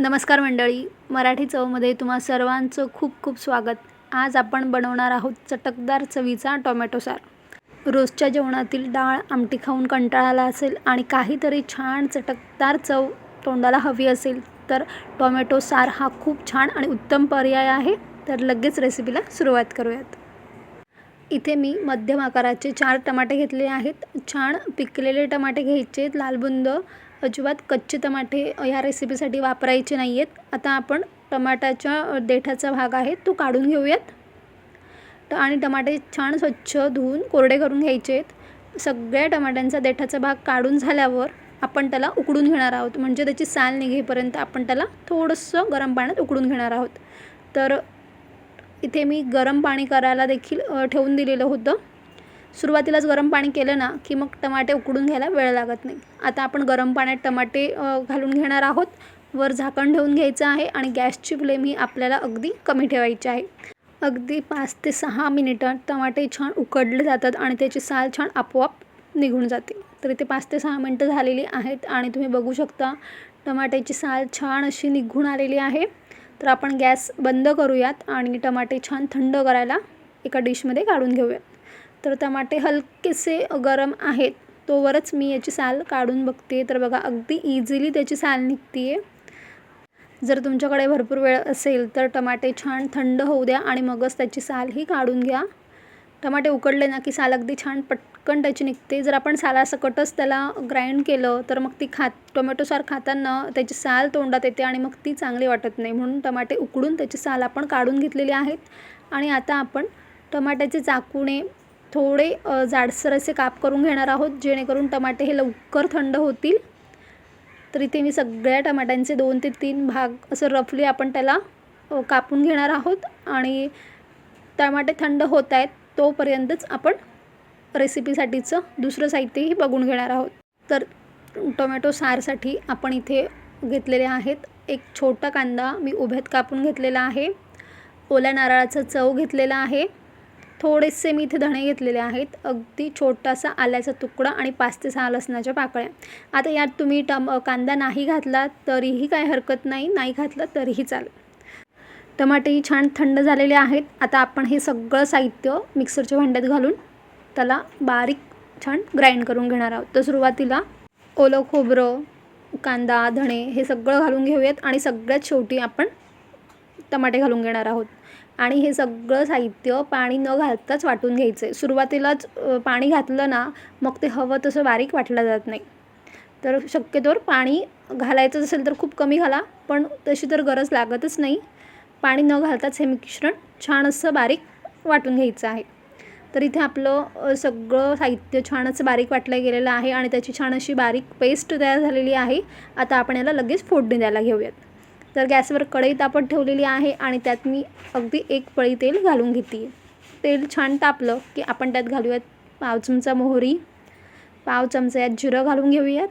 नमस्कार मंडळी. मराठी चवमध्ये तुम्हा सर्वांचं खूप खूप स्वागत. आज आपण बनवणार आहोत चटकदार चवीचा टोमॅटो सार. रोजच्या जेवणातील डाळ आमटी खाऊन कंटाळा आला असेल आणि काहीतरी छान चटकदार चव तोंडाला हवी असेल तर टोमॅटो सार हा खूप छान आणि उत्तम पर्याय आहे. तर लगेच रेसिपीला सुरुवात करूयात. इथे मी मध्यम आकाराचे चार टमाटे घेतले आहेत. छान पिकलेले टमाटे घ्यायचे लालबुंद अजिबात कच्चे टमाटे ह्या रेसिपीसाठी वापरायचे नाही आहेत आता आपण टमाट्याच्या देठाचा भाग आहे तो काढून घेऊयात. ट आणि टमाटे छान स्वच्छ धुवून कोरडे करून घ्यायचे आहेत. सगळ्या टमाट्यांचा देठाचा भाग काढून झाल्यावर आपण त्याला उकडून घेणार आहोत. म्हणजे त्याची साल निघेपर्यंत आपण त्याला थोडंसं गरम पाण्यात उकडून घेणार आहोत. तर इथे मी गरम पाणी करायला देखील ठेवून दिलेलं होतं. सुरुवातीलाच गरम पाणी केलं ना की मग टमाटे उकडून घ्यायला वेळ लागत नाही. आता आपण गरम पाण्यात टमाटे घालून घेणार आहोत. वर झाकण ठेवून घ्यायचं आहे आणि गॅसची फ्लेम ही आपल्याला अगदी कमी ठेवायची आहे. अगदी पाच ते सहा मिनिटं टमाटे छान उकडले जातात आणि त्याची साल छान आपोआप निघून जाते. तर इथे पाच ते सहा मिनटं झालेली आहेत आणि तुम्ही बघू शकता टमाट्याची साल छान अशी निघून आलेली आहे. तर आपण गॅस बंद करूयात आणि टमाटे छान थंड करायला एका डिशमध्ये काढून घेऊयात. तर टमाटे हलकेसे गरम आहेत. तोवरच मी याची साल काढून बघते. तर बघा अगदी इझिली त्याची साल निघते आहे जर तुमच्याकडे भरपूर वेळ असेल तर टमाटे छान थंड होऊ द्या आणि मगच त्याची साल ही काढून घ्या. टमाटे उकडले ना की साल अगदी छान पटकन त्याची निघते. जर आपण सालासकटच त्याला ग्राइंड केलं तर मग ती खात टोमॅटो सार खाताना त्याची साल तोंडात येते आणि मग ती चांगली वाटत नाही. म्हणून टमाटे उकडून त्याची साल आपण काढून घेतलेली आहेत. आणि आता आपण टमाट्याचे चाकूने थोडे जाडसर असे काप करून घेणार आहोत जेणेकरून टमाटे हे लवकर थंड होतील. तर इथे मी सगळ्या टमाट्यांचे दोन ते तीन भाग असं रफली आपण त्याला कापून घेणार आहोत आणि टमाटे थंड होत आहेत तोपर्यंतच आपण रेसिपीसाठीचं दुसरं साहित्यही बघून घेणार आहोत. तर टोमॅटो सारसाठी आपण इथे घेतलेले आहेत एक छोटा कांदा मी उभ्यात कापून घेतलेला आहे. ओल्या नारळाचा चव घेतलेला आहे. थोडेसे मी इथे धणे घेतलेले आहेत. अगदी छोटासा आल्याचा तुकडा आणि पाच ते सहा लसणाच्या पाकळ्या. आता यात तुम्ही टम कांदा नाही घातला तरीही काय हरकत नाही. नाही घातलं तरीही चालेल. टमाटेही छान थंड झालेले आहेत. आता आपण हे सगळं साहित्य मिक्सरच्या भांड्यात घालून त्याला बारीक छान ग्राइंड करून घेणार आहोत. तर सुरुवातीला ओलं खोबरं कांदा धणे हे सगळं घालून घेऊयात आणि सगळ्यात शेवटी आपण टमाटे घालून घेणार आहोत. आणि हे सगळं साहित्य पाणी न घालताच वाटून घ्यायचं आहे. सुरुवातीलाच पाणी घातलं ना मग ते हवं तसं बारीक वाटलं जात नाही. तर शक्यतोवर पाणी घालायचं असेल तर खूप कमी घाला पण तशी तर गरज लागतच नाही. पाणी न घालताच हे मिश्रण छान असं बारीक वाटून घ्यायचं आहे. तर इथे आपलं सगळं साहित्य छान असं बारीक वाटलं गेलेलं आहे आणि त्याची छान अशी बारीक पेस्ट तयार झालेली आहे. आता आपण याला लगेच फोडणी द्यायला घेऊयात. तर गॅसवर कढई तापत ठेवलेली आहे आणि त्यात मी अगदी एक पळी तेल घालून घेते. तेल छान तापलं की आपण त्यात घालूयात पाव चमचा मोहरी पाव चमचा यात जिरं घालून घेऊयात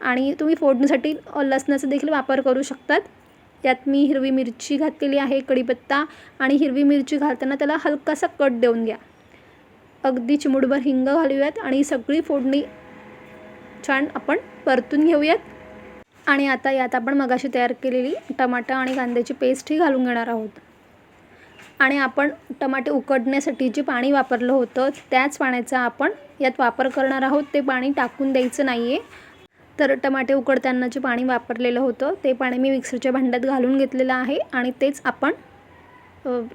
आणि तुम्ही फोडणीसाठी लसणाचा देखील वापर करू शकतात. त्यात मी हिरवी मिरची घातलेली आहे कढीपत्ता आणि हिरवी मिरची घालताना त्याला हलकासा कट देऊन घ्या. अगदी चिमुडभर हिंग घालूयात आणि सगळी फोडणी छान आपण परतून घेऊयात. आणि आता यात आपण मगाशी तयार केलेली टमाटा आणि कांद्याची पेस्टही घालून घेणार आहोत. आणि आपण टमाटे उकडण्यासाठी जे पाणी वापरलं होतं त्याच पाण्याचा आपण यात वापर करणार आहोत. ते पाणी टाकून द्यायचं नाही आहे तर टमाटे उकडताना जे पाणी वापरलेलं होतं. ते पाणी मी मिक्सरच्या भांड्यात घालून घेतलेलं आहे आणि तेच आपण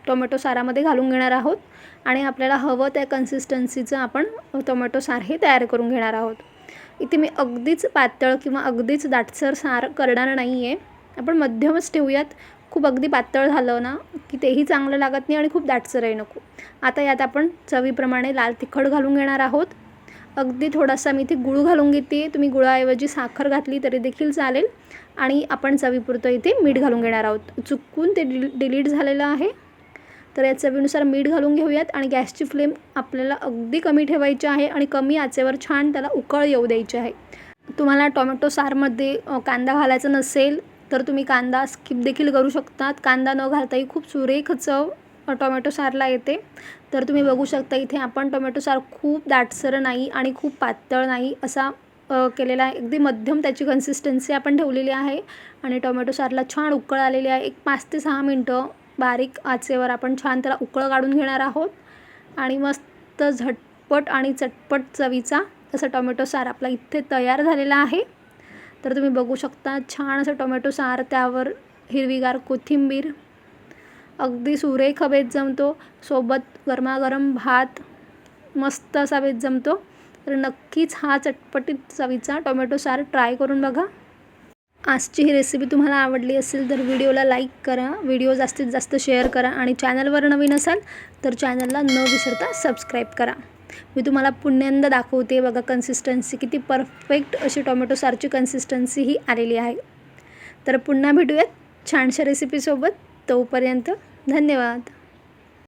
टोमॅटो सारामध्ये घालून घेणार आहोत. आणि आपल्याला हवं त्या कन्सिस्टन्सीचं आपण टोमॅटो सार हे तयार करून घेणार आहोत. इथे मी अगदीच पातळ किंवा अगदीच दाटसर सार करणार नाही आहे आपण मध्यमच ठेवूयात. खूप अगदी पातळ झालं ना की तेही चांगलं लागत नाही आणि खूप दाटसरही नको. आता यात आपण चवीप्रमाणे लाल तिखट घालून घेणार आहोत. अगदी थोडासा मी इथे गुळ घालून घेते. तुम्ही गुळाऐवजी साखर घातली तरी देखील चालेल. आणि आपण चवीपुरतं इथे मीठ घालून घेणार आहोत. चुकून ते डिली डिलीट झालेलं आहे. तर या चवीनुसार मीठ घालून घेऊयात आणि गॅसची फ्लेम आपल्याला अगदी कमी ठेवायची आहे आणि कमी आचेवर छान त्याला उकळ येऊ द्यायची आहे. तुम्हाला टोमॅटो सारमध्ये कांदा घालायचा नसेल तर तुम्ही कांदा स्किप देखील करू शकतात. कांदा न घालताही खूप सुरेख चव टोमॅटो सारला येते. तर तुम्ही बघू शकता इथे आपण टोमॅटो सार खूप दाटसर नाही आणि खूप पातळ नाही असा केलेला आहे. अगदी मध्यम त्याची कन्सिस्टन्सी आपण ठेवलेली आहे आणि टोमॅटो सारला छान उकळ आलेली आहे. एक पाच ते सहा मिनटं बारीक आचेवर आपण छान त्याला उकळं काढून घेणार आहोत. आणि मस्त झटपट आणि चटपट चवीचा असं टोमॅटो सार आपला इथे तयार झालेला आहे. तर तुम्ही बघू शकता छान असं टोमॅटो सार त्यावर हिरवीगार कोथिंबीर अगदी सुरेख बेत जमतो. सोबत गरमागरम भात मस्त असा बेत जमतो. तर नक्कीच हा चटपटीत चवीचा टोमॅटो सार ट्राय करून बघा. आजची ही रेसिपी तुम्हाला आवडली असेल तर व्हिडिओला लाईक करा. व्हिडिओ जास्तीत जास्त शेअर करा आणि चॅनलवर नवीन असाल तर चॅनलला न विसरता सबस्क्राईब करा. मी तुम्हाला पुण्यांदा दाखवते बघा कन्सिस्टन्सी किती परफेक्ट अशी टोमॅटोसारची कन्सिस्टन्सी ही आलेली आहे. तर पुन्हा भेटूयात छानशा रेसिपीसोबत तोपर्यंत धन्यवाद.